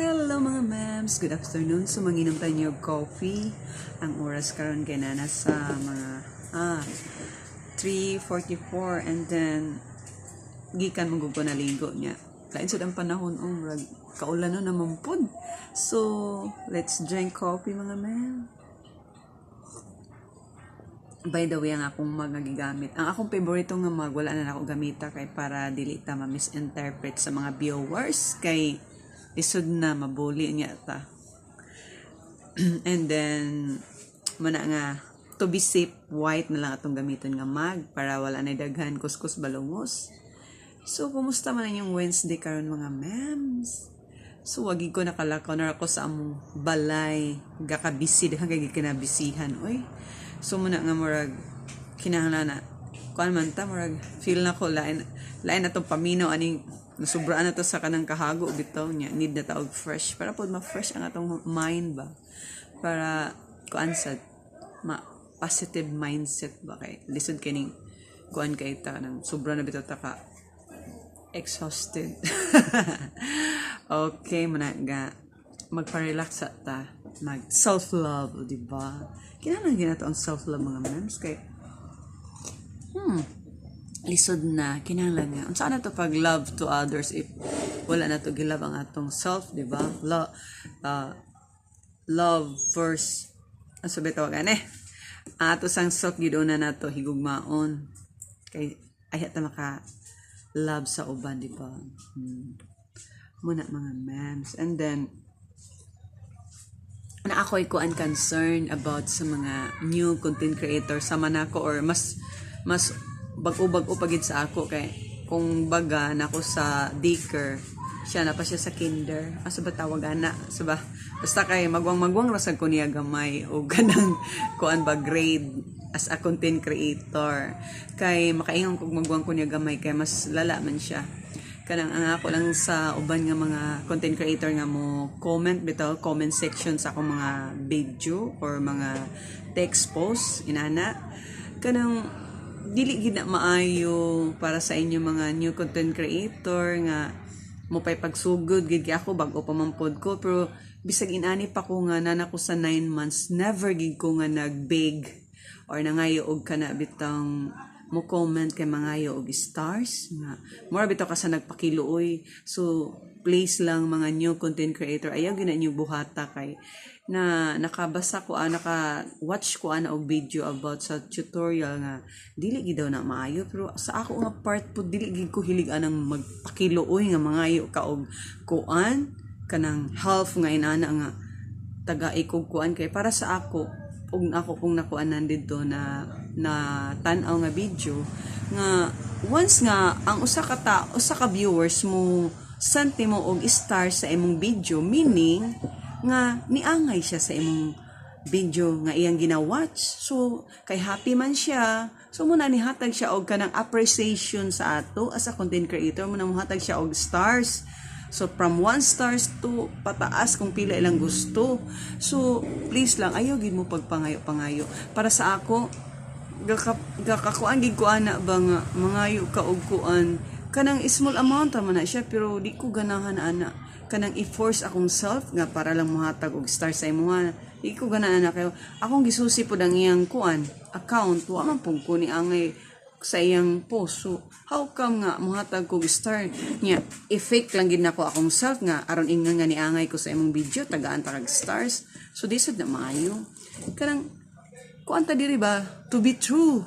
Hello mga ma'ams, good afternoon. So manginom tayo niyo coffee. Ang oras karon kay na nasa mga ah 3:44 and then gikan mo ko naligo niya. Lain sa ang panahon um rag kaulan na naman pod. So let's drink coffee mga ma'am. By the way, ang akong mga gigamit. Ang akong favorito nga mag, wala na ako gamita kay para dili ta ma-misinterpret sa mga viewers kay isod na mabuli niya ta. And then mana nga to be safe white na lang atong gamiton nga mag para wala na daghan kuskus balungos. So kumusta man yung Wednesday karon mga ma'ams? So wagi ko nakalakaw na ako sa among balay gakabisi daghang kay kinabisihan oy. So muna nga murag kinahanglan na kuan man ta murag feel na ko lain lain atong paminaw aning nasubraan na to sa kanang kahago bitaw niya. Need na taog fresh. Para pod ma-fresh ang atong mind ba? Para kuan sa ma positive mindset ba kay lisod kining kuan kay ta nang sobra na bitaw ta ka exhausted. Okay mana ga magpa-relax ta. Mag self-love di ba? Kinahanglan to ang self-love mga mams kay hmm. Lisod na. Kinahanglan nga. Unsa na to pag love to others if wala na to gilove ang atong self di ba? Love uh, love first. Ang sabi tawagan eh ato sang self gid una na to higugmaon. Kay ay ta maka love sa uban di ba? Hmm. muna mga mams and then na ako'y kuan concern about sa mga new content creators sa manako or mas mas bag-o-bag-o pagid sa ako kay kung baga na ako sa daycare siya na pa siya sa kinder. Asa ba tawag ana? Sa ba? Basta kay magwang-magwang rasag ko niya gamay o ganang kuan ba grade as a content creator. Kay makaingon kog magwang ko niya gamay kay mas lala man siya. Kanang ang ako lang sa uban nga mga content creator nga mo comment bitaw comment section sa akong mga video or mga text post inana. Kanang dili gid na maayo para sa inyo mga new content creator nga mo pay pagsugod gid kay ako bag-o pa man pod ko. Pero bisag inani pa ko nga nana ko sa 9 months never gid ko nga nagbeg or nangayo og kana bitang mo comment kay mangayo og stars nga more bitaw ka sa nagpakiluoy. So please lang mga new content creator. Ayaw gina niyo buhata kay na nakabasa ko ah, naka watch ko ana og video about sa tutorial nga dili gid daw na maayo. Pero sa ako nga part po dili gid ko hilig anang magpakiluoy nga mangayo ka og kuan kanang half nga inana nga taga ikog kuan. Kay para sa ako ug ako kung nakuanan dito na na tan-aw nga video nga once nga ang usa ka ta usa ka viewers mo santimo og star sa imong video meaning nga niangay siya sa imong video nga iyang gina-watch. So kay happy man siya. So muna ni hatag siya og kanang appreciation sa ato as a content creator. Muna mo hatag siya og stars So from 1 stars to pataas kung pila ilang gusto. So please lang ayaw gid mo pagpangayo-pangayo. Para sa ako gaka gakakuan gid ko ana ba nga mangayo ka og kuan. Kanang small amount man na siya pero di ko ganahan ana. Kanang i-force akong self nga para lang mohatag og star sa imuha di ko ganahan na kayo akong gisusi pod ang iyang kuan account wa man pug ko ni angay sa iyang post. So, how come nga muhatag kog star niya? I-fake lang gid nako akong self nga aron ingon nga niangay ko sa imong video tagaan ta kag stars. So this is na maayo. Kanang kuan ta diri ba to be true.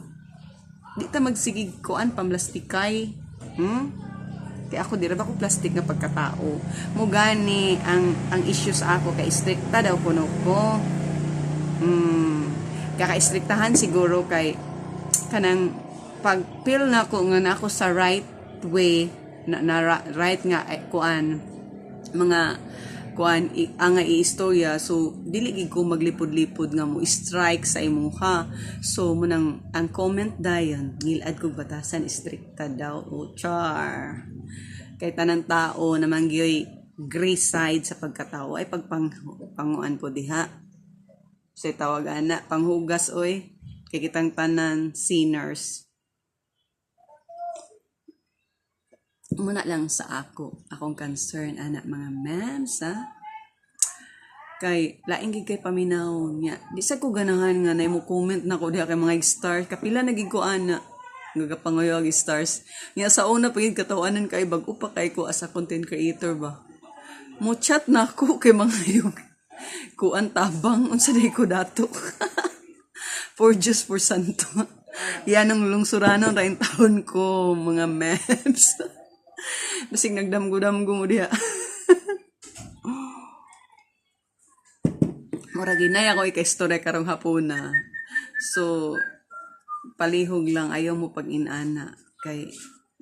Di ta magsigig kuan pamlastikay. Hmm? Kaya ako dira ba ko plastic na pagkatao. Mo gani ang ang issue sa ako kay strikta daw kuno ko. Hmm. Kaka-istriktahan siguro kay kanang pag feel na ko nga ako sa right way na, na right nga eh, kuan mga kuan i, ang iistorya. So dili gid ko maglipod-lipod nga mo strike sa imuha so munang ang comment dayon ngilad kog batasan strikta daw o char. Kay tanang tao naman gyoy gray side sa pagkatao ay pagpang panguan po diha. Sa tawag ana panghugas oy. Kay kitang tanan sinners muna lang sa ako. Akong concern anak mga ma'ams ha kay laing gid kay paminaw niya. Di sa ko ganahan nga na mo comment na ko diha kay mga stars kapila naging ko ana gagapangayo ang stars. Niya sa una pagid katawanan kay bag-o pa kay ko as a content creator ba? Mo chat na ako kay mga yung kuan tabang. Unsa day ko dato? For just for santo. Yan ang lungsuranon rain taon ko mga memes basig nagdamgo-damgo mo diha. Mura ginay ako ika-istorya karong hapuna. So, palihog lang ayaw mo pag inana kay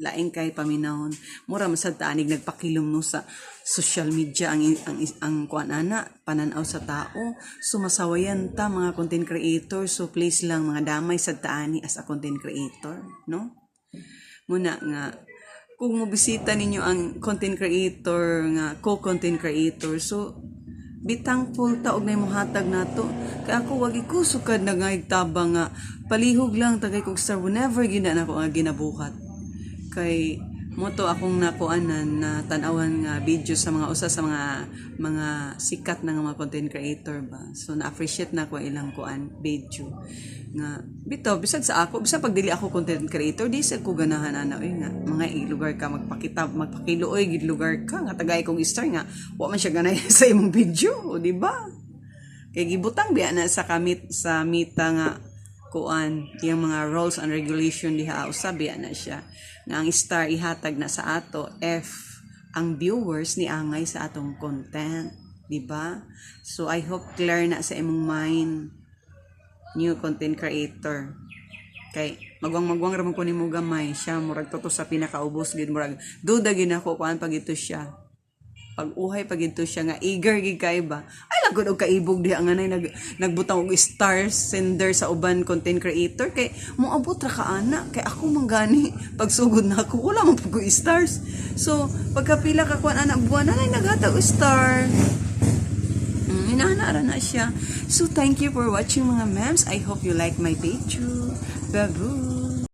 laing kay paminahon. Mura masad taanig nagpakilom no sa social media ang ang ang kuan ana pananaw sa tao. Sumasawayan ta mga content creator. So please lang mga damay sa taani as a content creator no? Muna nga kung mobisita ninyo ang content creator nga co-content creator so be thankful ta og nay mohatag nato kay ako wag ko sukad na nga igtabang nga palihog lang tagay kog star whenever gina na ko nga ginabuhat. Kay moto akong nakuanan na tanawan nga video sa mga usa sa mga mga sikat na nga mga content creator ba. So na appreciate na ko ilang kuan video. Nga bitaw bisag sa ako bisag pag dili ako content creator di sa ko ganahan ana oy nga mga lugar ka magpakita magpakiluoy gid lugar ka nga tagay kong star nga wa man siya ganay sa imong video di ba? Kay gibutang biya na sa kamit sa mita nga kuan. Yung mga rules and regulation diha usabi na siya nga ang star ihatag na sa ato F ang viewers ni angay sa atong content di ba? So i hope clear na sa imong mind new content creator. Kay magwang magwang ramon ko nimo gamay. Siya murag toto sa pinakaubos gid murag duda gid ako kuan pag ito siya pag uhay pag ito siya nga eager gid kay ba ay lang gud og kaibog diha nga nay nag nagbutang og star sender sa uban content creator kay moabot ra ka ana kay ako manggani pagsugod na ako wala man ko stars so pagkapila ka kuan ana buwan na naghatag og star Mm, na siya. So, thank you for watching mga memes. I hope you like my page. Babu!